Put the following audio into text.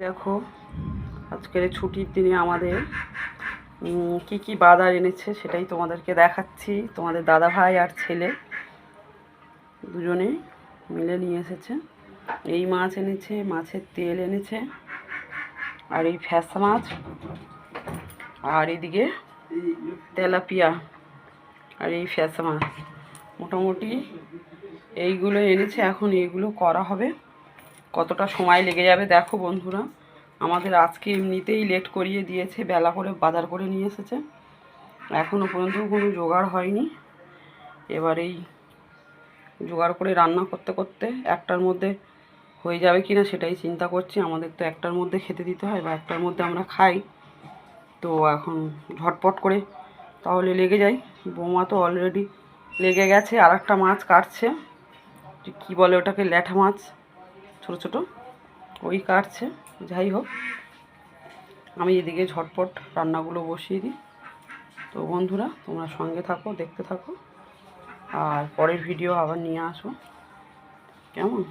দেখো, আজকের ছুটির দিনে আমাদের কি কি বাজার এনেছে সেটাই তোমাদেরকে দেখাচ্ছি। তোমাদের দাদা ভাই আর ছেলে দুজনে মিলে নিয়ে এসেছে। এই মাছ এনেছে, মাছের তেল এনেছে, আর এই ফ্যাসা মাছ, আর এদিকে তেলাপিয়া, আর এই ফ্যাসা মাছ। মোটামুটি এইগুলো এনেছে, এখন এইগুলো করা হবে। কতটা সময় লেগে যাবে দেখো বন্ধুরা। আমাদের আজকে এমনিতেই লেট করিয়ে দিয়েছে, বেলা করে বাজার করে নিয়ে এসেছে। এখনও পর্যন্ত কোনো জোগাড় হয়নি। এবার এই জোগাড় করে রান্না করতে করতে একটার মধ্যে হয়ে যাবে কি না সেটাই চিন্তা করছি। আমাদের তো একটার মধ্যে খেতে দিতে হয় বা একটার মধ্যে আমরা খাই। তো এখন ঝটপট করে তাহলে লেগে যাই। বৌমা তো অলরেডি লেগে গেছে আর একটা মাছ কাটছে। কী বলে ওটাকে, ল্যাঠা মাছ। ছোটো ছোটো। ওই কাটছে, যাই হোক। আমি এদিকে ঝটপট রান্নাগুলো বসিয়ে দিই। তো বন্ধুরা, তোমরা সঙ্গে থাকো, দেখতে থাকো। আর পরের ভিডিও আবার নিয়ে আসো। কেমন?